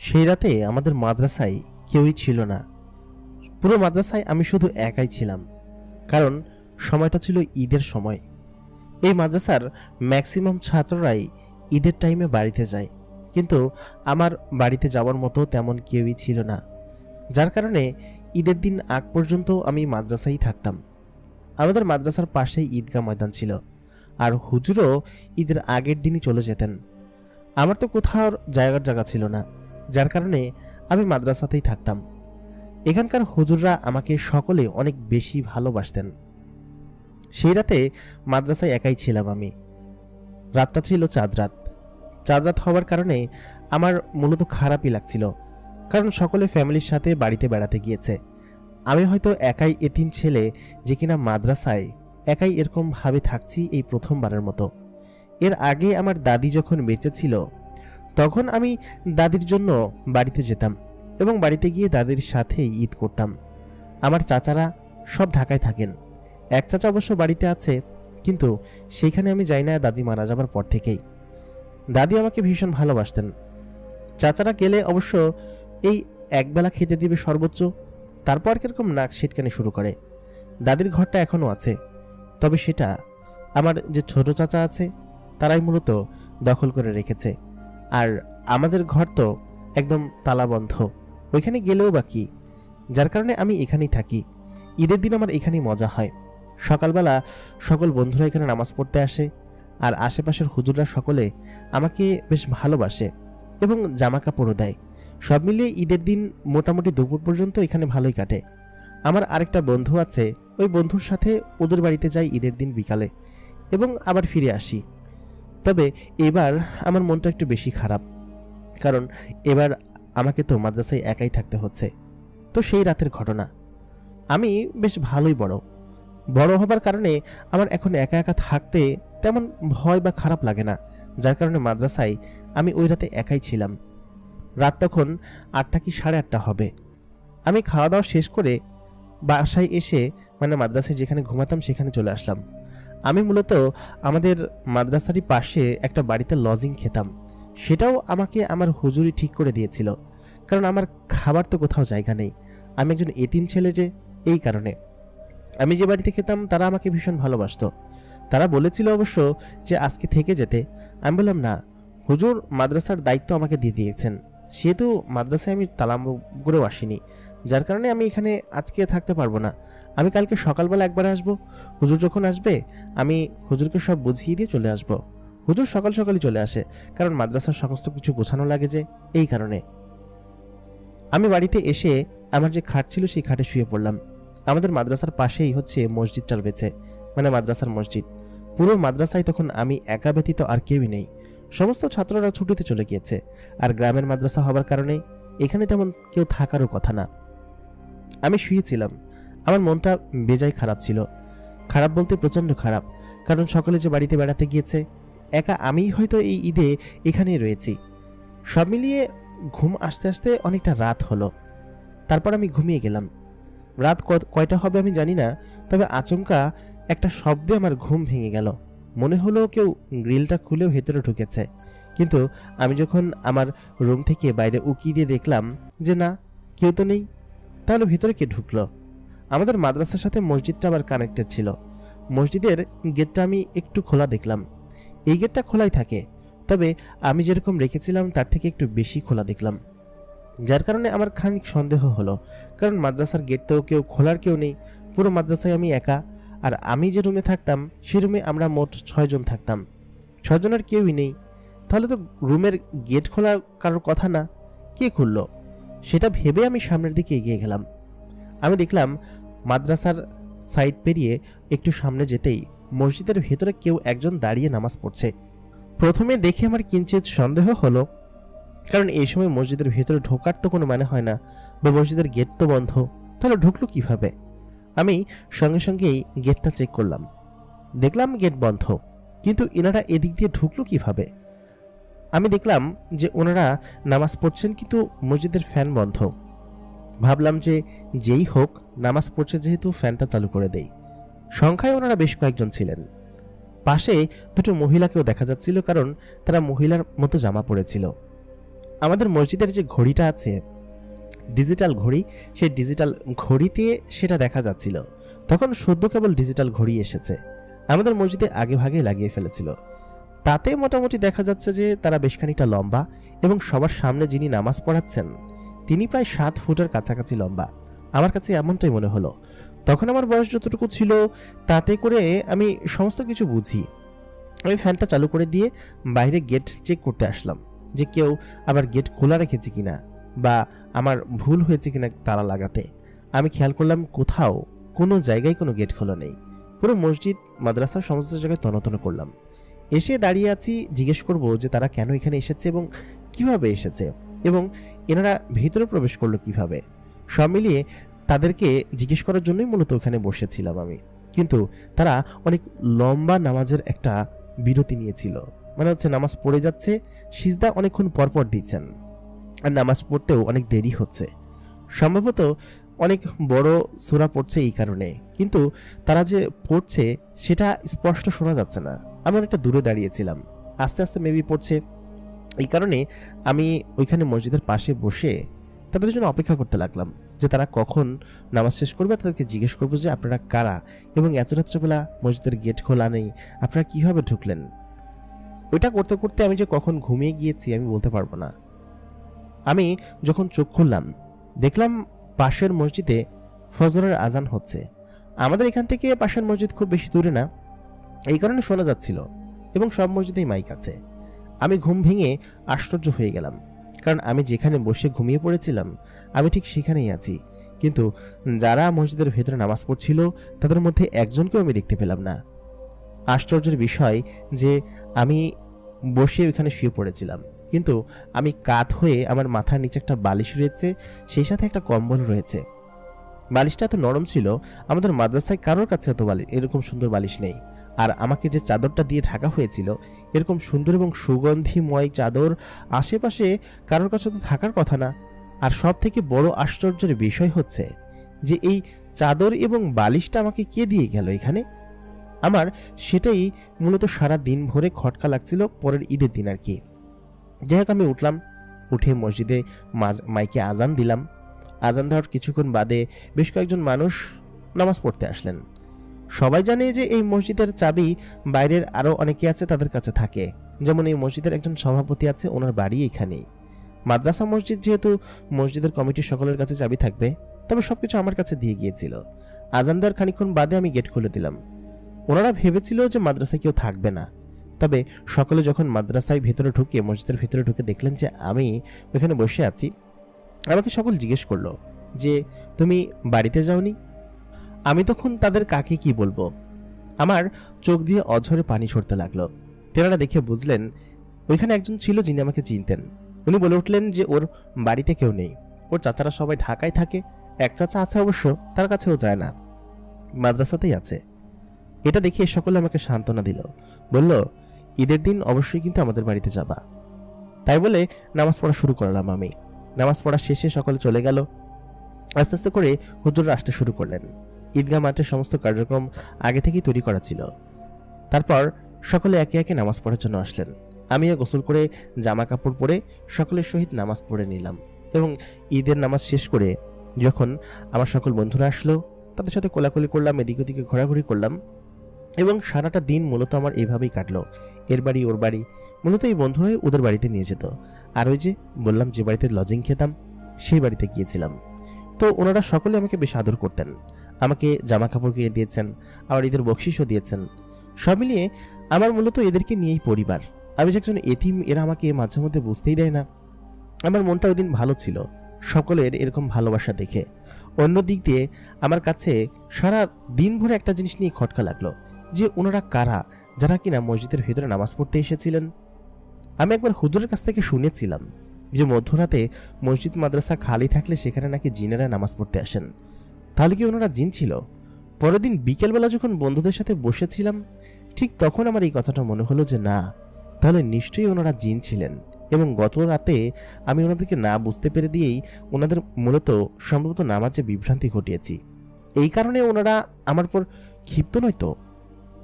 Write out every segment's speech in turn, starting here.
সেই রাতে আমাদের মাদ্রাসায় কেউই ছিল না। পুরো মাদ্রাসায় আমি শুধু একাই ছিলাম, কারণ সময়টা ছিল ঈদের সময়। এই মাদ্রাসার ম্যাক্সিমাম ছাত্ররাই ঈদের টাইমে বাড়িতে যায়, কিন্তু আমার বাড়িতে যাওয়ার মতো তেমন কেউই ছিল না। যার কারণে ঈদের দিন আগ পর্যন্ত আমি মাদ্রাসায় থাকতাম। আমাদের মাদ্রাসার পাশেই ঈদগাহ ময়দান ছিল, আর হুজুরও ঈদের আগের দিনই চলে যেতেন। আমার তো কোথাও জায়গার জায়গা ছিল না। যার কারণে আমি মাদ্রাসাতেই থাকতাম। এখানকার হুজুররা আমাকে সকলে অনেক বেশি ভালোবাসতেন। সেই রাতে মাদ্রাসায় একাই ছিলাম আমি। রাতটা ছিল চাঁদ রাত। চাঁদ রাত হওয়ার কারণে আমার মূলত খারাপই লাগছিল, কারণ সকলে ফ্যামিলির সাথে বাড়িতে বেড়াতে গিয়েছে। আমি হয়তো একাই এতিম ছেলে যে কিনা মাদ্রাসায় একাই এরকম ভাবে থাকছি এই প্রথমবারের মতো। এর আগে আমার দাদি যখন বেঁচে ছিল তখন আমি দাদির জন্য বাড়িতে যেতাম এবং বাড়িতে গিয়ে দাদির সাথে ঈদ করতাম। আমার চাচারা সব ঢাকায় থাকেন। এক চাচা অবশ্য বাড়িতে আছে, কিন্তু সেইখানে আমি যাই না, দাদি মারা যাবার পর থেকেই। দাদি আমাকে ভীষণ ভালোবাসতেন। চাচারা গেলে অবশ্য এই একবেলা খেতে দিবে সর্বোচ্চ, তারপর কীরকম নাক ছিটকানি শুরু করে। দাদির ঘরটা এখনও আছে। তবে সেটা আমার যে ছোট চাচা আছে, তারাই মূলত দখল করে রেখেছে। আর আমাদের ঘর তো একদম তালাবন্ধ। ওইখানে গেলেও বা কি? যার কারণে আমি এখানেই থাকি। ঈদের দিন আমার এখানেই মজা হয়। সকালবেলা সকল বন্ধুরা এখানে নামাজ পড়তে আসে আর আশেপাশের হুজুররা সকলে আমাকে বেশ ভালোবাসে এবং জামা কাপড়ও দেয়। সব মিলিয়ে ঈদের দিন মোটামুটি দুপুর পর্যন্ত এখানে ভালোই কাটে। আমার আরেকটা বন্ধু আছে, ওই বন্ধুর সাথে ওদের বাড়িতে যাই ঈদের দিন বিকালে এবং আবার ফিরে আসি। তবে এবার আমার মনটা একটু বেশি খারাপ। কারণ এবার আমাকে তো মাদ্রাসায় একাই থাকতে হচ্ছে। তো সেই রাতের ঘটনা। আমি বেশ ভালোই বড়। বড় হবার কারণে আমার এখন একা একা থাকতে তেমন ভয় বা খারাপ লাগে না। যার কারণে মাদ্রাসায় আমি ওই রাতে একাই ছিলাম। রাত তখন আটটা কি সাড়ে আটটা হবে। আমি খাওয়া দাওয়া শেষ করে বাসায় এসে মানে মাদ্রাসায় যেখানে ঘুমাতাম সেখানে চলে আসলাম। আমি মূলত আমাদের মাদ্রাসারই পাশে একটা বাড়িতে লজিং খেতাম। সেটাও আমাকে আমার হুজুরি ঠিক করে দিয়েছিল। কারণ আমার খাবার তো কোথাও জায়গা নেই। আমি একজন এতিম ছেলে যে, এই কারণে। আমি যে বাড়িতে খেতাম, তারা আমাকে ভীষণ ভালোবাসত। তারা বলেছিল অবশ্য যে, আজকে থেকে যেতে। আমি বললাম, না, হুজুর মাদ্রাসার দায়িত্ব আমাকে দিয়ে দিয়েছেন। সেহেতু মাদ্রাসায় আমি তালাম করেও আসিনি। যার কারণে আমি এখানে আজকে থাকতে পারব না। আমি কালকে সকালবেলা একবার আসব। হুজুর যখন আসবে, আমি হুজুরকে সব বুঝিয়ে দিয়ে চলে আসব। হুজুর সকাল সকালই চলে আসে, কারণ মাদ্রাসার সমস্ত কিছু গোছানো লাগে যে, এই কারণে। আমি বাড়িতে এসে আমার যে খাট ছিল সেই খাটে শুয়ে পড়লাম। আমাদের মাদ্রাসার পাশেই হচ্ছে মসজিদটা রয়েছে মানে মাদ্রাসার মসজিদ। পুরো মাদ্রাসায় তখন আমি একা ব্যতীত আর কেউই নেই। সমস্ত ছাত্ররা ছুটিতে চলে গিয়েছে, আর গ্রামের মাদ্রাসা হবার কারণে এখানে তেমন কেউ থাকারও কথা না। আমি শুয়েছিলাম আমার মনটা বেজায় খারাপ ছিল। খারাপ বলতে প্রচণ্ড খারাপ, কারণ সকলে যে বাড়িতে বেড়াতে গিয়েছে, একা আমিই হয়তো এই ঈদে এখানেই রয়েছি। সব মিলিয়ে ঘুম আসতে আসতে অনেকটা রাত হলো। তারপর আমি ঘুমিয়ে গেলাম। রাত কয়টা হবে আমি জানি না, তবে আচমকা একটা শব্দে আমার ঘুম ভেঙে গেল। মনে হলো কেউ গ্রিলটা খুলেও ভেতরে ঢুকেছে। কিন্তু আমি যখন আমার রুম থেকে বাইরে উকি দিয়ে দেখলাম যে না, কেউ তো নেই, তাহলে ভিতরে কে ঢুকলো? আমাদের মাদ্রাসার সাথে মসজিদটা আবার কানেক্টেড ছিল। মসজিদের গেটটা আমি একটু খোলা দেখলাম। এই গেটটা খোলাই থাকে, তবে আমি যেরকম রেখেছিলাম তার থেকে একটু বেশি খোলা দেখলাম। যার কারণে আমার খানিক সন্দেহ হলো, কারণ মাদ্রাসার গেট তো কেউ খোলার কেউ নেই, পুরো মাদ্রাসায় আমি একা, আর আমি যে রুমে থাকতাম, সে রুমে আমরা মোট ছয়জন থাকতাম। ছয়জনের কেউই নেই। তাহলে তো রুমের গেট খোলার কারোর কথা না? কে খুললো? সেটা ভেবে আমি সামনের দিকে এগিয়ে গেলাম। আমি দেখলাম মাদ্রাসার সাইড পেরিয়ে একটু সামনে যেতেই মসজিদের ভেতরে কেউ একজন দাঁড়িয়ে নামাজ পড়ছে। প্রথমে দেখে আমার কিঞ্চিত সন্দেহ হলো, কারণ এই সময় মসজিদের ভেতরে ঢোকার তো কোনো মানে হয় না, বা মসজিদের গেট তো বন্ধ, তাহলে ঢুকলো কীভাবে? আমি সঙ্গে সঙ্গেই গেটটা চেক করলাম। দেখলাম গেট বন্ধ, কিন্তু এনারা এদিক দিয়ে ঢুকলো কীভাবে? আমি দেখলাম যে ওনারা নামাজ পড়ছেন, কিন্তু মসজিদের ফ্যান বন্ধ। ভাবলাম যে যেই হোক, নামাজ পড়ছে যেহেতু ফ্যানটা চালু করে দেই। সংখ্যায় ওনারা বেশ কয়েকজন ছিলেন। পাশে দুটো মহিলাকেও দেখা যাচ্ছিল কারণ তারা মহিলার মতো জামা পরেছিল। আমাদের মসজিদের যে ঘড়িটা আছে, ডিজিটাল ঘড়ি, সেই ডিজিটাল ঘড়িতে সেটা দেখা যাচ্ছিল। তখন সদ্য কেবল ডিজিটাল ঘড়ি এসেছে। আমাদের মসজিদে আগে ভাগে লাগিয়ে ফেলেছিল। তাতে মোটামুটি দেখা যাচ্ছে যে তারা বেশ খানিকটা লম্বা এবং সবার সামনে যিনি নামাজ পড়াচ্ছেন তিনি প্রায় সাত ফুটের কাছাকাছি লম্বা। আমার কাছে এমনটাই মনে হলো। তখন আমার বয়স যতটুকু ছিল, তাতে করে আমি সমস্ত কিছু বুঝি। আমি ফ্যানটা চালু করে দিয়ে বাইরে গেট চেক করতে আসলাম যে কেউ আবার গেট খোলা রেখেছে কিনা বা আমার ভুল হয়েছে কিনা তালা লাগাতে। আমি খেয়াল করলাম কোথাও কোনো জায়গায় কোনো গেট খোলা নেই। পুরো মসজিদ, মাদ্রাসার সমস্ত জায়গায় তনতন করলাম। এসে দাঁড়িয়ে আছি, জিজ্ঞেস করব যে তারা কেন এখানে এসেছে এবং কীভাবে এসেছে। এবং এনারা ভেতরে প্রবেশ করল কীভাবে? সব মিলিয়ে তাদেরকে জিজ্ঞেস করার জন্যই মূলত ওখানে বসেছিলাম আমি। কিন্তু তারা অনেক লম্বা নামাজের একটা বিরতি নিয়েছিল। মানে হচ্ছে নামাজ পড়ে যাচ্ছে, সিজদা অনেকক্ষণ পরপর দিচ্ছেন। আর নামাজ পড়তেও অনেক দেরি হচ্ছে। সম্ভবত অনেক বড় সুরা পড়ছে এই কারণে। কিন্তু তারা যে পড়ছে, সেটা স্পষ্ট শোনা যাচ্ছে না। আমি অনেকটা দূরে দাঁড়িয়েছিলাম। আস্তে আস্তে মেবি পড়ছে এই কারণে আমি ওইখানে মসজিদের পাশে বসে তাদের জন্য অপেক্ষা করতে লাগলাম যে তারা কখন নামাজ শেষ করবে, তাদেরকে জিজ্ঞেস করব যে আপনারা কারা এবং এত রাত্রেবেলা মসজিদের গেট খোলা নেই, আপনারা কীভাবে ঢুকলেন? ওইটা করতে করতে আমি যে কখন ঘুমিয়ে গিয়েছি আমি বলতে পারব না। আমি যখন চোখ খুললাম, দেখলাম পাশের মসজিদে ফজরের আজান হচ্ছে। আমাদের এখান থেকে পাশের মসজিদ খুব বেশি দূরে না, এই কারণে শোনা যাচ্ছিল এবং সব মসজিদেই মাইক আছে। আমি ঘুম ভেঙে আশ্চর্য হয়ে গেলাম। কারণ আমি যেখানে বসে ঘুমিয়ে পড়েছিলাম, আমি ঠিক সেখানেই আছি। কিন্তু যারা মসজিদের ভেতরে নামাজ পড়ছিল, তাদের মধ্যে একজনকেও আমি দেখতে পেলাম না। আশ্চর্যের বিষয় যে আমি বসে ওইখানে শুয়ে পড়েছিলাম। কিন্তু আমি কাত হয়ে আমার মাথার নিচে একটা বালিশ রয়েছে, সেই সাথে একটা কম্বল রয়েছে। বালিশটা এত নরম ছিল, আমাদের মাদ্রাসায় কারোর কাছে এত বালিশ এরকম সুন্দর বালিশ নেই। আর আমাকে যে চাদরটা দিয়ে ঢাকা হয়েছিল, এরকম সুন্দর এবং সুগন্ধিময় চাদর আশেপাশে কারোর কাছে তো থাকার কথা না। আর সব থেকে বড় আশ্চর্যের বিষয় হচ্ছে যে এই চাদর এবং বালিশটা আমাকে কে দিয়ে গেল এখানে? আমার সেটাই মূলত সারা দিন ভরে খটকা লাগছিল পরের ঈদের দিন আর কি। যাই হোক আমি উঠলাম, উঠে মসজিদে মাইকে আজান দিলাম। আজান দেওয়ার কিছুক্ষণ বাদে বেশ কয়েকজন মানুষ নামাজ পড়তে আসলেন। সবাই জানে যে এই মসজিদের চাবি বাইরের আরও অনেকে আছে তাদের কাছে থাকে। যেমন এই মসজিদের একজন সভাপতি আছে, ওনার বাড়ি এখানেই। মাদ্রাসা মসজিদ যেহেতু মসজিদের কমিটির সকলের কাছে চাবি থাকবে, তবে সব কিছু আমার কাছে দিয়ে গিয়েছিল। আজান দেওয়ার খানিক্ষণ বাদে আমি গেট খুলে দিলাম। ওনারা ভেবেছিল যে মাদ্রাসায় কেউ থাকবে না। তবে সকলে যখন মাদ্রাসায় ভেতরে ঢুকে, মসজিদের ভেতরে ঢুকে দেখলেন যে আমি ওখানে বসে আছি, আমাকে সকল জিজ্ঞেস করল যে, তুমি বাড়িতে যাওনি? আমি তখন তাদের কাকে কি বলব? আমার চোখ দিয়ে অঝরে পানি সরতে লাগল। তেনারা দেখে বুঝলেন, ওইখানে একজন ছিল যিনি আমাকে চিনতেন। উনি বলে উঠলেন যে ওর বাড়িতে কেউ নেই। ওর চাচারা সবাই ঢাকায় থাকে। এক চাচা আছে অবশ্য, তার কাছেও যায় না। মাদ্রাসাতেই আছে। এটা দেখে সকলে আমাকে সান্ত্বনা দিল। বলল, ঈদের দিন অবশ্যই কিন্তু আমাদের বাড়িতে যাবা। তাই বলে নামাজ পড়া শুরু করলাম আমি। নামাজ পড়া শেষে সকলে চলে গেল। আস্তে আস্তে করে হুজুররা আসতে শুরু করলেন। ঈদগাহ মাঠের সমস্ত কার্যক্রম আগে থেকেই তৈরি করা ছিল। তারপর সকলে একে একে নামাজ পড়ার জন্য আসলেন। আমিও গোসল করে জামা কাপড় পরে সকলের সহিত নামাজ পড়ে নিলাম এবং ঈদের নামাজ শেষ করে যখন আমার সকল বন্ধুরা আসলো, তাদের সাথে কোলাকুলি করলাম, এদিক ওদিকে ঘোরাঘুরি করলাম এবং সারাটা দিন মূলত আমার এইভাবেই কাটলো। এর বাড়ি, ওর বাড়ি, মূলত এই বন্ধুরাই ওদের বাড়িতে নিয়ে যেত। আর ওই যে বললাম যে বাড়িতে লজিং খেতাম, সেই বাড়িতে গিয়েছিলাম। তো ওনারা সকলে আমাকে বেশ আদর করতেন। আমাকে জামা কাপড় কিনে দিয়েছেন, আবার ঈদের বকশিসও দিয়েছেন। সব মিলিয়ে আমার মূলত এদেরকে নিয়েই পরিবার। আমি যে একজন এতিম, এরা আমাকে মাঝে মধ্যে বুঝতেই দেয় না। আমার মনটা ওই ভালো ছিল। সকলের এরকম ভালোবাসা দেখে। অন্য দিক দিয়ে আমার কাছে সারা দিন ভরে একটা জিনিস নিয়ে খটকা লাগল, যে ওনারা কারা, যারা কিনা মসজিদের ভেতরে নামাজ পড়তে এসেছিলেন। আমি একবার হুজুরের কাছ থেকে শুনেছিলাম যে মধ্যরাতে মসজিদ মাদ্রাসা খালি থাকলে সেখানে নাকি জিনেরা নামাজ পড়তে আসেন। তাহলে কি ওনারা জিন ছিল? পরের দিন বিকেলবেলা যখন বন্ধুদের সাথে বসেছিলাম, ঠিক তখন আমার এই কথাটা মনে হলো যে না, তাহলে নিশ্চয়ই ওনারা জিন ছিলেন এবং গত রাতে আমি ওনাদেরকে না বুঝতে পেরে দিয়েই ওনাদের মূলত সম্ভবত নামাজে বিভ্রান্তি ঘটিয়েছি। এই কারণে ওনারা আমার পর ক্ষিপ্ত নয়তো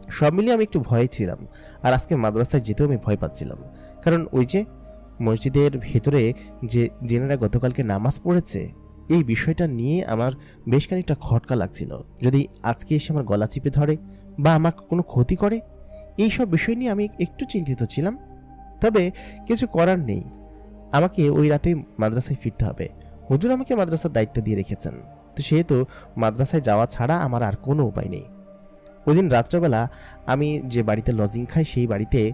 সব মিলিয়ে আমি একটু ভয়ে ছিলাম আর আজকে মাদ্রাসায় যেতেও আমি ভয় পাচ্ছিলাম। কারণ ওই যে মসজিদের ভেতরে যে জেনারা গতকালকে নামাজ পড়েছে এই বিষয়টা নিয়ে আমার বেশ খানিকটা খটকা লাগছিল। যদি আজকে এসে আমার গলা চিপে ধরে বা আমার কোনো ক্ষতি করে, এই সব বিষয় নিয়ে আমি একটু চিন্তিত ছিলাম। তবে কিছু করার নেই। আমাকে ওই রাতে মাদ্রাসায় ফিরতে হবে। হুজুর আমাকে মাদ্রাসার দায়িত্ব দিয়ে রেখেছেন। তো সেহেতু মাদ্রাসায় যাওয়া ছাড়া আমার আর কোনো উপায় নেই। ওই দিন রাত্রেবেলা আমি যে বাড়িতে লজিং খাই, সেই বাড়িতে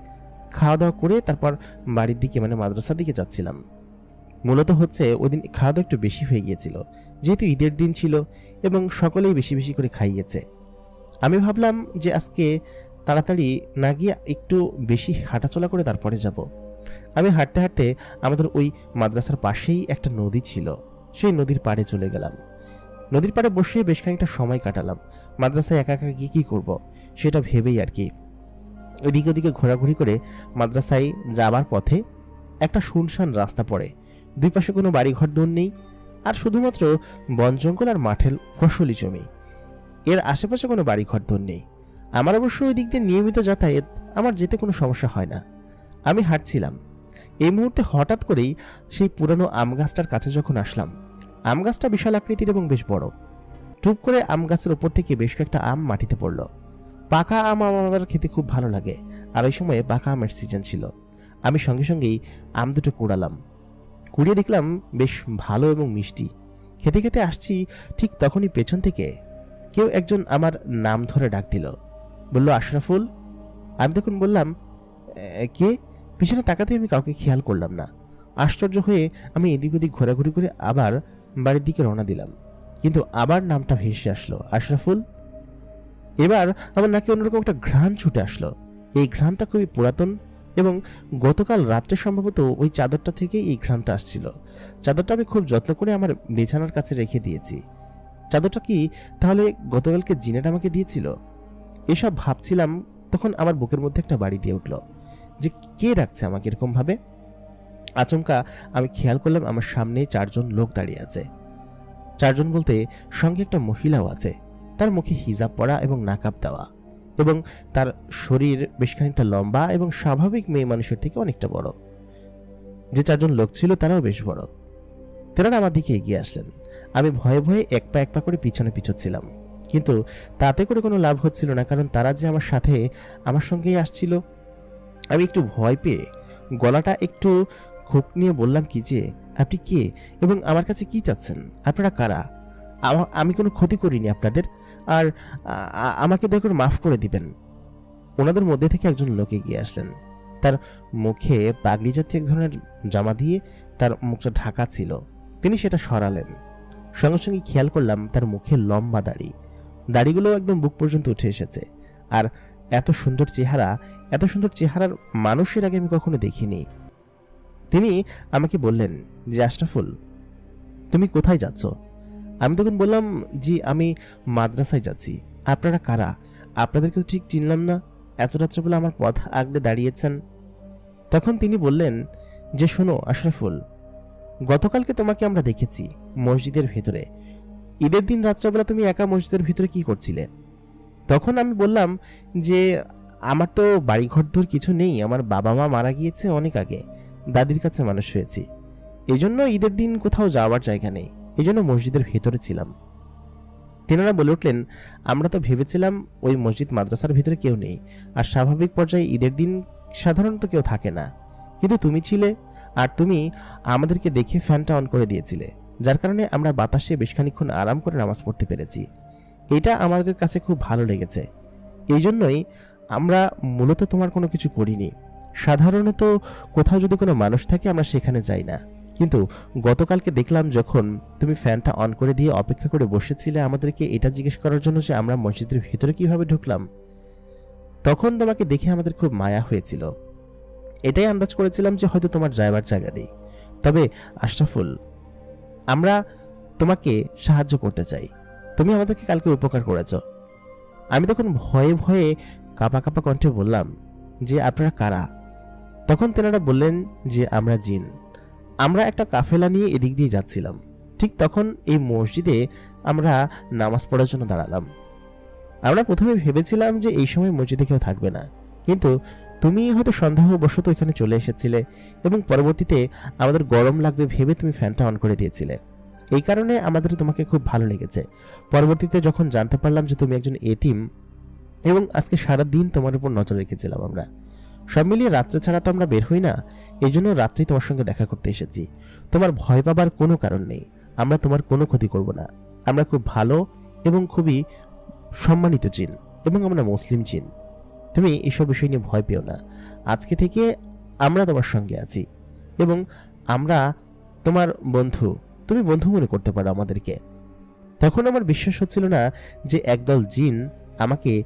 খাওয়া দাওয়া করে তারপর বাড়ির দিকে মানে মাদ্রাসার দিকে যাচ্ছিলাম। মূলত হচ্ছে ওই দিন খাওয়া একটু বেশি হয়ে গিয়েছিল। যেহেতু ঈদের দিন ছিল এবং সকলেই বেশি বেশি করে খাইয়েছে। আমি ভাবলাম যে আজকে তাড়াতাড়ি না গিয়ে একটু বেশি হাঁটাচলা করে তারপরে যাব। আমি হাঁটতে হাঁটতে আমাদের ওই মাদ্রাসার পাশেই একটা নদী ছিল। সেই নদীর পাড়ে চলে গেলাম। নদীর পাড়ে বসে বেশ খানিকটা সময় কাটালাম। মাদ্রাসায় একা একা গিয়ে কী করব সেটা ভেবেই আর কি। এদিকে ওদিকে ঘোরাঘুরি করে মাদ্রাসায় যাবার পথে একটা শুনশান রাস্তা পড়ে। দুই পাশে কোনো বাড়িঘর দোর নেই, আর শুধুমাত্র বন জঙ্গল আর মাঠের ফসলি জমি। এর আশেপাশে কোনো বাড়িঘর দোর নেই। আমার অবশ্য ওই দিক দিয়ে নিয়মিত যাতায়াত, আমার যেতে কোনো সমস্যা হয় না। আমি হাঁটছিলাম। এই মুহূর্তে হঠাৎ করেই সেই পুরানো আম গাছটার কাছে যখন আসলাম, আম গাছটা বিশাল আকৃতির এবং বেশ বড়। টুপ করে আম গাছের ওপর থেকে বেশ কয়েকটা আম মাটিতে পড়ল। পাকা আম আমার খেতে খুব ভালো লাগে, আর ওই সময়ে পাকা আমের সিজন ছিল। আমি সঙ্গে সঙ্গেই আম দুটো কুড়ালাম। কুড়িয়ে দেখলাম বেশ ভালো এবং মিষ্টি। খেতে খেতে আসছি ঠিক তখনই পেছন থেকে কেউ একজন আমার নাম ধরে ডাক দিল। বলল, আশরাফুল? আমি তখন বললাম কে? পিছনে তাকাতে আমি কাউকে খেয়াল করলাম না। আশ্চর্য হয়ে আমি এদিক ওদিক ঘোরাঘুরি করে আবার বাড়ির দিকে রওনা দিলাম। কিন্তু আবার নামটা ভেসে আসলো, আশরাফুল? এবার আমার নাকি অন্যরকম একটা ঘ্রাণ ছুটে আসলো। এই ঘ্রাণটা খুবই পুরাতন এবং গতকাল রাত্রে সম্ভবত ওই চাদরটা থেকে এই ঘ্রাণটা আসছিল। চাদরটা আমি খুব যত্ন করে আমার বিছানার কাছে রেখে দিয়েছি। চাদরটা কি তাহলে গতকালকে জিনেট আমাকে দিয়েছিল? এসব ভাবছিলাম, তখন আমার বুকের মধ্যে একটা বাড়ি দিয়ে উঠল। যে কে রাখছে আমাকে এরকম ভাবে? আচমকা আমি খেয়াল করলাম আমার সামনে চারজন লোক দাঁড়িয়ে আছে। চারজন বলতে সঙ্গে একটা মহিলাও আছে। তার মুখে হিজাব পরা এবং নাকাব দেওয়া। এবং তার শরীর বেশ খানিকটা লম্বা এবং স্বাভাবিক মেয়ে মানুষের থেকে অনেকটা বড়। যে চারজন লোক ছিল তারাও বেশ বড়। তেনারা আমার দিকে এগিয়ে আসলেন। আমি ভয়ে ভয়ে এক পা এক পা করে পিছনে পিছোচ্ছিলাম। কিন্তু তাতে করে কোনো লাভ হচ্ছিল না, কারণ তারা যে আমার সাথে আমার সঙ্গেই আসছিল। আমি একটু ভয় পেয়ে গলাটা একটু খুক নিয়ে বললাম কি যে, আপনি কে এবং আমার কাছে কি চাচ্ছেন? আপনারা কারা? আমা- আমি কোনো ক্ষতি করিনি আপনাদের। আর আমাকে দয়া করে মাফ করে দিবেন। ওনাদের মধ্যে থেকে একজন লোক এগিয়ে আসলেন। তার মুখে পাগড়ি জাতীয় এক ধরনের জামা দিয়ে তার মুখটা ঢাকা ছিল। তিনি সেটা সরালেন। সঙ্গে সঙ্গে খেয়াল করলাম তার মুখে লম্বা দাড়ি। দাড়িগুলো একদম বুক পর্যন্ত উঠে এসেছে। আর এত সুন্দর চেহারা, এত সুন্দর চেহারার মানুষের আগে আমি কখনো দেখিনি। তিনি আমাকে বললেন যে, আশরাফুল, তুমি কোথায় যাচ্ছ? আমি তখন বললাম, জি, আমি মাদ্রাসায় যাচ্ছি। আপনারা কারা? আপনাদেরকে তো ঠিক চিনলাম না। এত রাত্রেবেলা আমার পথ আগলে দাঁড়িয়েছেন। তখন তিনি বললেন, যে শোনো, আশরাফুল, গতকালকে তোমাকে আমরা দেখেছি মসজিদের ভেতরে। ঈদের দিন রাত্রেবেলা তুমি একা মসজিদের ভিতরে কি করছিলে? তখন আমি বললাম যে, আমার তো বাড়িঘর দূর কিছু নেই। আমার বাবা মা মারা গিয়েছে অনেক আগে। দাদির কাছে মানুষ হয়েছি। এজন্য ঈদের দিন কোথাও যাওয়ার জায়গা নেই। এই জন্য মসজিদের ভেতরে ছিলাম। তেনারা বলে উঠলেন, আমরা তো ভেবেছিলাম ওই মসজিদ মাদ্রাসার ভিতরে কেউ নেই, আর স্বাভাবিক পর্যায়ে ঈদের দিন সাধারণত কেউ থাকে না। কিন্তু তুমি ছিলে, আর তুমি আমাদেরকে দেখে ফ্যানটা অন করে দিয়েছিলে, যার কারণে আমরা বাতাসে বেশ খানিক্ষণ আরাম করে নামাজ পড়তে পেরেছি। এটা আমাদের কাছে খুব ভালো লেগেছে। এই জন্যই আমরা মূলত তোমার কোনো কিছু করিনি। সাধারণত কোথাও যদি কোনো মানুষ থাকে, আমরা সেখানে যাই না। কিন্তু গতকালকে দেখলাম যখন তুমি ফ্যানটা অন করে দিয়ে অপেক্ষা করে বসেছিলে আমাদেরকে এটা জিজ্ঞেস করার জন্য যে আমরা মসজিদের ভিতরে কীভাবে ঢুকলাম। তখন তোমাকে দেখে আমাদের খুব মায়া হয়েছিল। এটাই আন্দাজ করেছিলাম যে হয়তো তোমার যাইবার জায়গা নেই। তবে আশরাফুল, আমরা তোমাকে সাহায্য করতে চাই। তুমি আমাদেরকে কালকে উপকার করেছ। আমি তখন ভয়ে ভয়ে কাপা কাপা কণ্ঠে বললাম, যে আপনারা কারা? তখন তেনারা বললেন যে আমরা জিন। আমরা একটা কাফেলা নিয়ে এদিক দিয়ে যাচ্ছিলাম। ঠিক তখন এই মসজিদে আমরা নামাজ পড়ার জন্য দাঁড়ালাম। আমরা প্রথমে ভেবেছিলাম যে এই সময় মসজিদে কেউ থাকবে না। কিন্তু তুমি হয়তো সন্দেহবশত এখানে চলে এসেছিলে এবং পরবর্তীতে আমাদের গরম লাগবে ভেবে তুমি ফ্যানটা অন করে দিয়েছিলে। এই কারণে আমাদের তোমাকে খুব ভালো লেগেছে। পরবর্তীতে যখন জানতে পারলাম যে তুমি একজন এতিম এবং আজকে সারা দিন তোমার উপর নজর রেখেছিলাম আমরা সব মিলিয়ে রাত্রে ছাড়া তো আমরা বের হই না। এই জন্য রাত্রেই তোমার সঙ্গে দেখা করতে এসেছি। তোমার ভয় পাবার কোনো কারণ নেই। আমরা তোমার কোনো ক্ষতি করব না। আমরা খুব ভালো এবং খুবই সম্মানিত জিন এবং আমরা মুসলিম জিন। তুমি এসব বিষয় নিয়ে ভয় পেও না। আজকে থেকে আমরা তোমার সঙ্গে আছি এবং আমরা তোমার বন্ধু। তুমি বন্ধু মনে করতে পারো আমাদেরকে। তখন আমার বিশ্বাস হচ্ছিল না যে একদল জিন আমাকে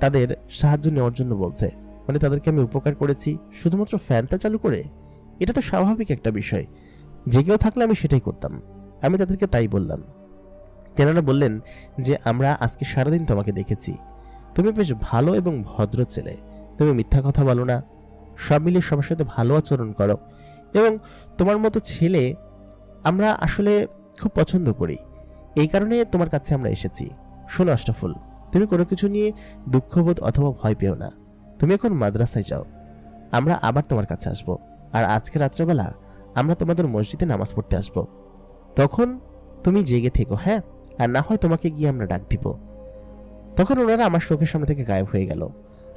তাদের সাহায্য নেওয়ার জন্য বলছে। মানে তাদেরকে আমি উপকার করেছি, শুধুমাত্র ফ্যানটা চালু করে? এটা তো স্বাভাবিক একটা বিষয়। যে কেউ থাকলে আমি সেটাই করতাম। আমি তাদেরকে তাই বললাম। তেনারা বললেন যে, আমরা আজকে সারাদিন তোমাকে দেখেছি। তুমি বেশ ভালো এবং ভদ্র ছেলে। তুমি মিথ্যা কথা বলো না। সব মিলিয়ে সবার সাথে ভালো আচরণ করো। এবং তোমার মতো ছেলে আমরা আসলে খুব পছন্দ করি। এই কারণে তোমার কাছে আমরা এসেছি। শোনো, আশরাফুল, তুমি কোনো কিছু নিয়ে দুঃখবোধ অথবা ভয় পেও না। তুমি এখন মাদ্রাসায় যাও। আমরা আবার তোমার কাছে আসব। আর আজকে রাত্রেবেলা আমরা তোমাদের মসজিদে নামাজ পড়তে আসব। তখন তুমি জেগে থেকো হ্যাঁ? আর না হয় তোমাকে গিয়ে আমরা ডাক দিব। তখন ওনারা আমার চোখের সামনে থেকে গায়েব হয়ে গেল।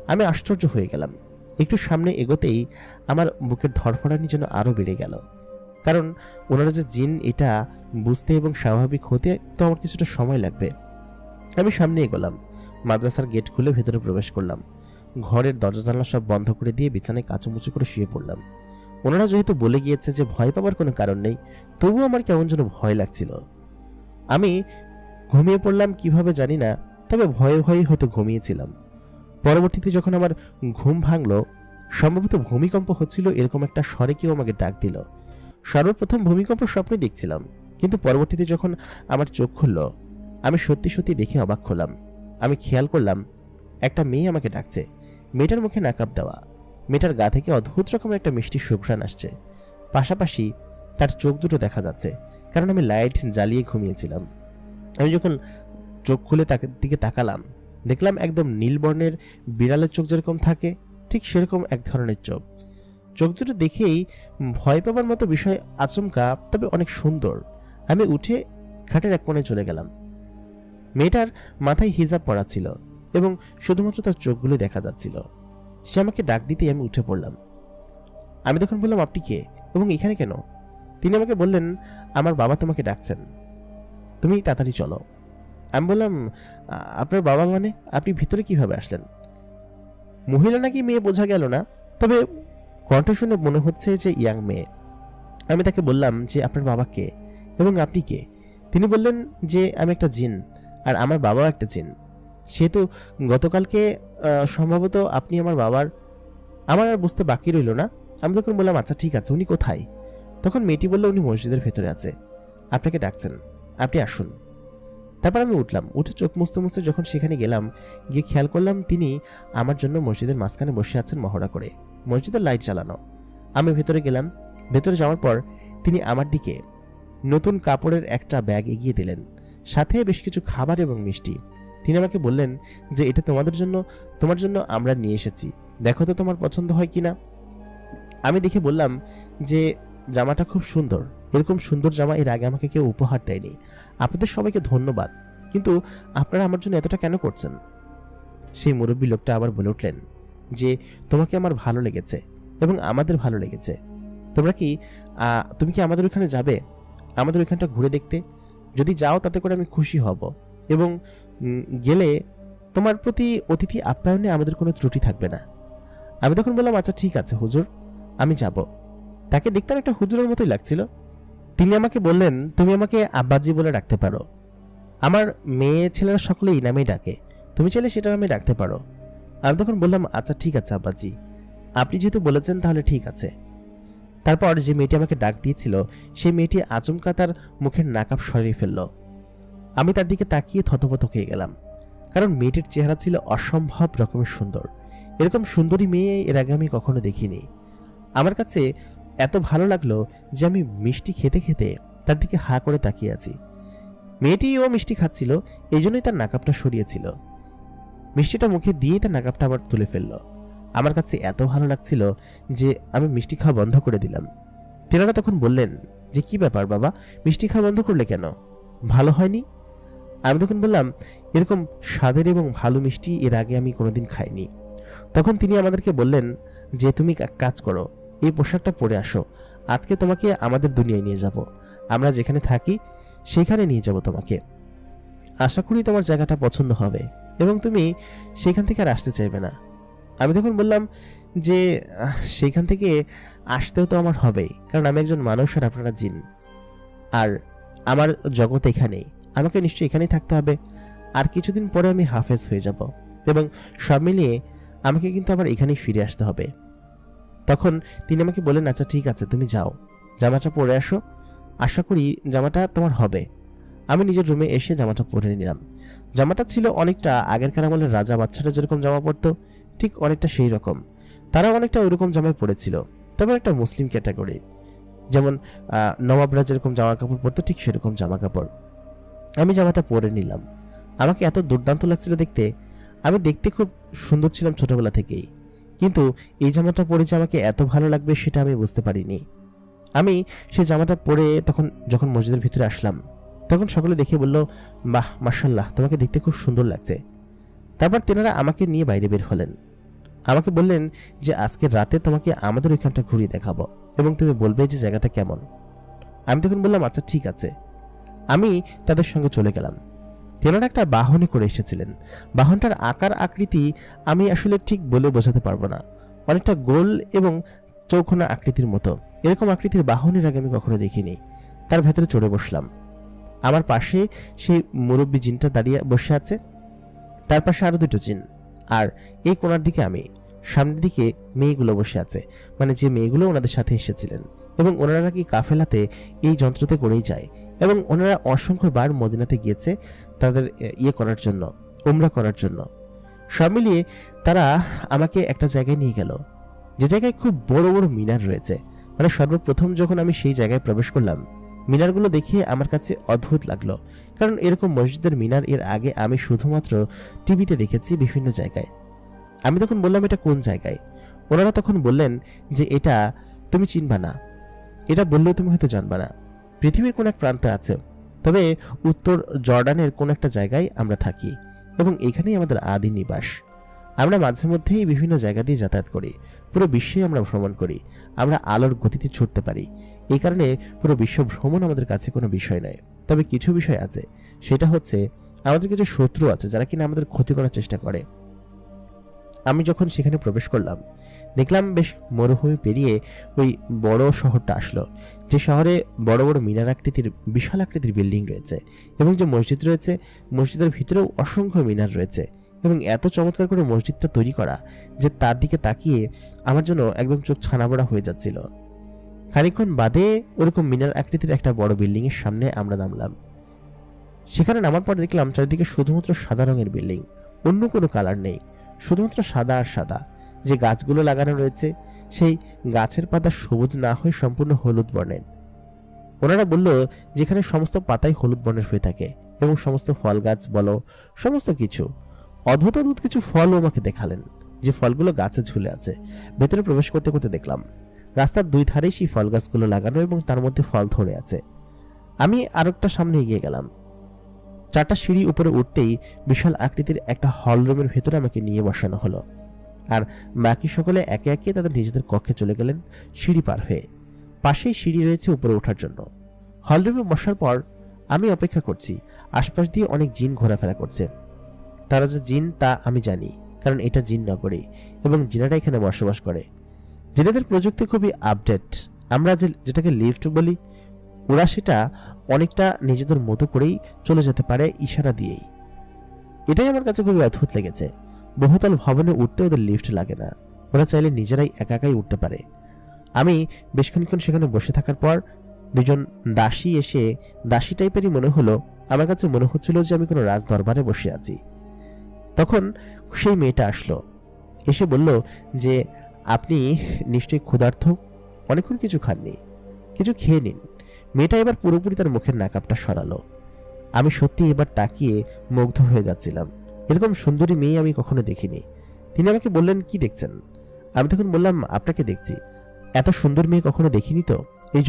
আমি আশ্চর্য হয়ে গেলাম। একটু সামনে এগোতেই আমার বুকের ধরফড়ানি যেন আরও বেড়ে গেল। কারণ ওনারা যে জিন, এটা বুঝতে এবং স্বাভাবিক হতে তো আমার কিছুটা সময় লাগবে। আমি সামনে এগোলাম। মাদ্রাসার গেট খুলে ভেতরে প্রবেশ করলাম। ঘরের দরজা জানলা সব বন্ধ করে দিয়ে বিছানায় কাচুমুচু করে শুয়ে পড়লাম। ওনারা যেহেতু বলে গিয়েছে যে ভয় পাবার কোনো কারণ নেই, তবুও আমার কেমন যেন ভয় লাগছিল। আমি ঘুমিয়ে পড়লাম কীভাবে জানি না, তবে ভয়ে ভয়ে হয়তো ঘুমিয়েছিলাম। পরবর্তীতে যখন আমার ঘুম ভাঙলো, সম্ভবত ভূমিকম্প হচ্ছিল এরকম একটা স্বরে কেউ আমাকে ডাক দিল। সর্বপ্রথম ভূমিকম্প স্বপ্নে দেখছিলাম, কিন্তু পরবর্তীতে যখন আমার চোখ খুলল, আমি সত্যি সত্যি দেখে অবাক হলাম। আমি খেয়াল করলাম, একটা মেয়ে আমাকে ডাকছে। মেয়েটার মুখে নাকাব দেওয়া। মেয়েটার গা থেকে অদ্ভুত রকমের একটা মিষ্টি সুঘ্রাণ আসছে। পাশাপাশি তার চোখ দুটো দেখা যাচ্ছে, কারণ আমি লাইট জ্বালিয়ে ঘুমিয়েছিলাম। আমি যখন চোখ খুলে তাকে দিকে তাকালাম, দেখলাম একদম নীল বর্ণের বিড়ালের চোখ যেরকম থাকে, ঠিক সেরকম এক ধরনের চোখ। চোখ দুটো দেখেই ভয় পাবার মতো বিষয় আচমকা, তবে অনেক সুন্দর। আমি উঠে খাটের এক কোণে চলে গেলাম। মেয়েটার মাথায় হিজাব পড়া ছিল। এবং শুধুমাত্র তার চোখগুলো দেখা যাচ্ছিল। সে আমাকে ডাক দিতেই আমি উঠে পড়লাম। আমি তখন বললাম, আপনি কে? এবং এখানে কেন? তিনি আমাকে বললেন, আমার বাবা তোমাকে ডাকছেন। তুমি তাড়াতাড়ি চলো। আমি বললাম আপনার বাবা মানে? আপনি ভিতরে কীভাবে আসলেন? মহিলা নাকি মেয়ে বোঝা গেল না, তবে কণ্ঠ শুনে মনে হচ্ছে যে ইয়াং মেয়ে। আমি তাকে বললাম যে, আপনার বাবা কে? এবং আপনি কে? তিনি বললেন যে, আমি একটা জিন, আর আমার বাবাও একটা জিন। সেহেতু গতকালকে সম্ভবত আপনি আমার বাবার, আমার আর বুঝতে বাকি রইল না। আমি তখন বললাম আচ্ছা ঠিক আছে, উনি কোথায়? তখন মেয়েটি বলল, উনি মসজিদের ভেতরে আছে। আপনাকে ডাকছেন। আপনি আসুন। তারপর আমি উঠলাম। উঠে চোখ মুছতে মুছতে যখন সেখানে গেলাম, গিয়ে খেয়াল করলাম তিনি আমার জন্য মসজিদের মাঝখানে বসে আছেন মহড়া করে। মসজিদের লাইট জ্বালানো। আমি ভেতরে গেলাম। ভেতরে যাওয়ার পর তিনি আমার দিকে নতুন কাপড়ের একটা ব্যাগ এগিয়ে দিলেন। সাথে বেশ কিছু খাবার এবং মিষ্টি। তিনি আমাকে বললেন যে এটা তোমাদের জন্য, তোমার জন্য আমরা নিয়ে এসেছি। দেখো তো তোমার পছন্দ হয় কিনা। আমি দেখে বললাম যে জামাটা খুব সুন্দর। এরকম সুন্দর জামা এর আগে আমাকে কেউ উপহার দেয়নি। আপনাদের সবাইকে ধন্যবাদ। কিন্তু আপনারা আমার জন্য এতটা কেন করছেন? সেই মুরব্বী লোকটা আবার বলে উঠলেন যে তোমাকে আমার ভালো লেগেছে এবং আমাদের ভালো লেগেছে। তোমরা কি তুমি কি আমাদের ওখানে যাবে? আমাদের ওইখানটা ঘুরে দেখতে? যদি যাও তাতে করে আমি খুশি হব। এবং গেলে তোমার প্রতি অতিথি আপ্যায়নে আমাদের কোনো ত্রুটি থাকবে না। আমি তখন বললাম আচ্ছা ঠিক আছে, হুজুর, আমি যাব। তাকে দেখতাম একটা হুজুরের মতোই লাগছিল। তিনি আমাকে বললেন, তুমি আমাকে আব্বাজি বলে ডাকতে পারো। আমার মেয়ে ছেলেরা সকলে এই নামেই ডাকে। তুমি চাইলে সেটা নামে ডাকতে পারো। আমি তখন বললাম আচ্ছা ঠিক আছে, আব্বাজি। আপনি যেহেতু বলেছেন, তাহলে ঠিক আছে। তারপর যে মেয়েটি আমাকে ডাক দিয়েছিল, সেই মেয়েটি আচমকা তার মুখের নাকাব সরিয়ে ফেলল। আমি তার দিকে তাকিয়ে থতপত হয়ে গেলাম। কারণ মেয়েটির চেহারা ছিল অসম্ভব রকমের সুন্দর। এরকম সুন্দরী মেয়ে এর আগে আমি কখনো দেখিনি। আমার কাছে এত ভালো লাগল যে আমি মিষ্টি খেতে খেতে তার দিকে হা করে তাকিয়ে আছি। মেয়েটিও মিষ্টি খাচ্ছিল এই জন্যই তার নাকাবটা সরিয়েছিল। মিষ্টিটা মুখে দিয়ে তার নাকাবটা আবার তুলে ফেলল। আমার কাছে এত ভালো লাগছিল যে আমি মিষ্টি খাওয়া বন্ধ করে দিলাম। তেনারা তখন বললেন, যে কি ব্যাপার বাবা? মিষ্টি খাওয়া বন্ধ করলে কেন? ভালো হয়নি? আমি তখন বললাম এরকম স্বাদের এবং ভালো মিষ্টি এর আগে আমি কোনোদিন খাইনি। তখন তিনি আমাদেরকে বললেন যে তুমি কাজ করো এই পোশাকটা পরে আসো। আজকে তোমাকে আমাদের দুনিয়ায় নিয়ে যাব। আমরা যেখানে থাকি সেখানে নিয়ে যাব তোমাকে। আশা করি তোমার জায়গাটা পছন্দ হবে এবং তুমি সেখান থেকে আর আসতে চাইবে না। আমি তখন বললাম যে আহ, সেইখান থেকে আসতেও তো আমার হবেই কারণ আমি একজন মানুষ আর আপনারা জিন। আর আমার জগৎ এখানেই। আমাকে নিশ্চয়ই এখানেই থাকতে হবে। আর কিছুদিন পরে আমি হাফেজ হয়ে যাব এবং সব মিলিয়ে আমাকে কিন্তু আবার এখানেই ফিরে আসতে হবে। তখন তিনি আমাকে বললেন আচ্ছা ঠিক আছে, তুমি যাও। জামাটা পরে আসো। আশা করি জামাটা তোমার হবে। আমি নিজের রুমে এসে জামাটা পরে নিলাম। জামাটা ছিল অনেকটা আগেরকার আমলের রাজা বাচ্চারা যেরকম জামা পরতো, ঠিক অনেকটা সেই রকম। তারা অনেকটা ওইরকম জামায় পরেছিল, তবে একটা মুসলিম ক্যাটাগরি। যেমন নবাবরা যেরকম জামা কাপড় পরতো, ঠিক সেরকম জামা কাপড় আমি জামাটা পরে নিলাম। আমাকে এত দুর্দান্ত লাগছিল দেখতে। আমি দেখতে খুব সুন্দর ছিলাম ছোটবেলা থেকেই। কিন্তু এই জামাটা পরে যে আমাকে এত ভালো লাগবে সেটা আমি বুঝতে পারিনি। আমি সেই জামাটা পরে তখন যখন মসজিদের ভিতরে আসলাম, তখন সকলে দেখে বলল, বাহ মার্শাল্লাহ তোমাকে দেখতে খুব সুন্দর লাগছে। তারপর তেনারা আমাকে নিয়ে বাইরে বের হলেন। আমাকে বললেন যে, আজকে রাতে তোমাকে আমাদের ওইখানটা ঘুরিয়ে দেখাবো এবং তুমি বলবে যে জায়গাটা কেমন। আমি তখন বললাম আচ্ছা ঠিক আছে। আমি তাদের সঙ্গে চলে গেলাম। তেনারা একটা বাহনে করে এসেছিলেন। বাহনটার আকার আকৃতি আমি আসলে ঠিক বলে বোঝাতে পারব না। অনেকটা গোল এবং চৌকোনা আকৃতির মতো। এরকম আকৃতির বাহনের আগে আমি কখনো দেখিনি। তার ভেতরে চড়ে বসলাম। আমার পাশে সেই মুরব্বী জিনটা দাঁড়িয়ে বসে আছে। তার পাশে আরও দুটো জিন। আর এই কোনার দিকে আমি। সামনের দিকে মেয়েগুলো বসে আছে। মানে যে মেয়েগুলো ওনাদের সাথে এসেছিলেন। এবং ওনারা নাকি কাফেলাতে এই যন্ত্রতে করেই যায়। এবং ওনারা অসংখ্যবার মদিনাতে গিয়েছে তাদের ইয়ে করার জন্য, উমরা করার জন্য। সব মিলিয়ে তারা আমাকে একটা জায়গায় নিয়ে গেল। যে জায়গায় খুব বড় বড় মিনার রয়েছে। মানে সর্বপ্রথম যখন আমি সেই জায়গায় প্রবেশ করলাম, মিনারগুলো দেখে আমার কাছে অদ্ভুত লাগল। কারণ এরকম মসজিদের মিনার এর আগে আমি শুধুমাত্র টিভিতে দেখেছি বিভিন্ন জায়গায়। আমি তখন বললাম, এটা কোন জায়গায়? ওনারা তখন বললেন যে, এটা তুমি চিনবা না। এটা বললেও তুমি হয়তো জানবা না। পৃথিবীর কোন এক প্রান্তে আছে। তবে উত্তর জর্ডানের কোন একটা জায়গায় আমরা থাকি এবং এখানেই আমাদের আদি নিবাস। আমরা মাঝে মধ্যেই বিভিন্ন জায়গা দিয়ে যাতায়াত করি। পুরো বিশ্বে আমরা ভ্রমণ করি। আমরা আলোর গতিতে ছুটতে পারি। এই কারণে পুরো বিশ্ব ভ্রমণ আমাদের কাছে কোনো বিষয় নয়। তবে কিছু বিষয় আছে। সেটা হচ্ছে, আমাদের কিছু শত্রু আছে যারা কিনা আমাদের ক্ষতি করার চেষ্টা করে। আমি যখন সেখানে প্রবেশ করলাম, দেখলাম বেশ মরুভূমি পেরিয়ে ওই বড় শহরটা আসলো, যে শহরে বড় বড় মিনার আকৃতির বিশাল আকৃতির বিল্ডিং রয়েছে এবং যে মসজিদ রয়েছে, মসজিদের ভিতরেও অসংখ্য মিনার রয়েছে এবং এত চমৎকার করে মসজিদটা তৈরি করা যে তার দিকে তাকিয়ে আমার জন্য একদম চোখ ছানাবড়া হয়ে যাচ্ছিল। খানিকক্ষণ বাদে ওরকম মিনার আকৃতির একটা বড় বিল্ডিং এর সামনে আমরা নামলাম। সেখানে নামার পর দেখলাম চারিদিকে শুধুমাত্র সাদা রঙের বিল্ডিং, অন্য কোনো কালার নেই। শুধুমাত্র সাদা আর সাদা। যে গাছগুলো লাগানো রয়েছে, সেই গাছের পাতা সবুজ না হয়ে সম্পূর্ণ হলুদ বর্ণের। ওনারা বলল, যেখানে সমস্ত পাতাই হলুদ বর্ণের হয়ে থাকে এবং সমস্ত ফল গাছ বলো, সমস্ত কিছু। অদ্ভুত অদ্ভুত কিছু ফলও আমাকে দেখালেন। যে ফলগুলো গাছে ঝুলে আছে। ভেতরে প্রবেশ করতে করতে দেখলাম, রাস্তার দুই ধারেই সেই ফল গাছগুলো লাগানো এবং তার মধ্যে ফল ধরে আছে। আমি আরেকটা সামনে এগিয়ে গেলাম। চারটা সিঁড়ি উপরে উঠতেই বিশাল আকৃতির একটা হল রুমের ভেতরে আমাকে নিয়ে বসানো হলো। আর বাকি সকলে একে একে তাদের নিজেদের কক্ষে চলে গেলেন সিঁড়ি পার হয়ে। পাশেই সিঁড়ি রয়েছে উপরে ওঠার জন্য। হলরুমে বসার পর আমি অপেক্ষা করছি, আশপাশ দিয়ে অনেক জিন ঘোরাফেরা করছে। তারা যে জিন তা আমি জানি, কারণ এটা জিন নগরী এবং জিনারা এখানে বসবাস করে। জিনেদের প্রযুক্তি খুবই আপডেট আমরা যে যেটাকে লিফট বলি ওরা সেটা অনেকটা নিজেদের মতো করেই চলে যেতে পারে ইশারা দিয়েই। এটাই আমার কাছে খুবই অদ্ভুত লেগেছে। বহুতল ভবনে উঠতে ওদের লিফট লাগে না। ওরা চাইলে নিজেরাই একা একাই উঠতে পারে। আমি বেশ খানিক্ষণ সেখানে বসে থাকার পর দুজন দাসী এসে, দাসী টাইপেরই মনে হলো, আমার কাছে মনে হচ্ছিল যে আমি কোনো রাজ দরবারে বসে আছি। তখন সেই মেয়েটা আসলো। এসে বলল যে, আপনি নিশ্চয়ই ক্ষুধার্থ অনেকক্ষণ কিছু খাননি। কিছু খেয়ে নিন। মেয়েটা এবার পুরোপুরি তার মুখের নাকাপটা সরালো। আমি সত্যি এবার তাকিয়ে মুগ্ধ হয়ে যাচ্ছিলাম। এরকম সুন্দরী মেয়ে আমি কখনো দেখিনি। তিনি আমাকে বললেন, কি দেখছেন? আমি তখন বললাম, আপনাকে দেখছি। এত সুন্দর মেয়ে কখনো দেখিনি তো? এই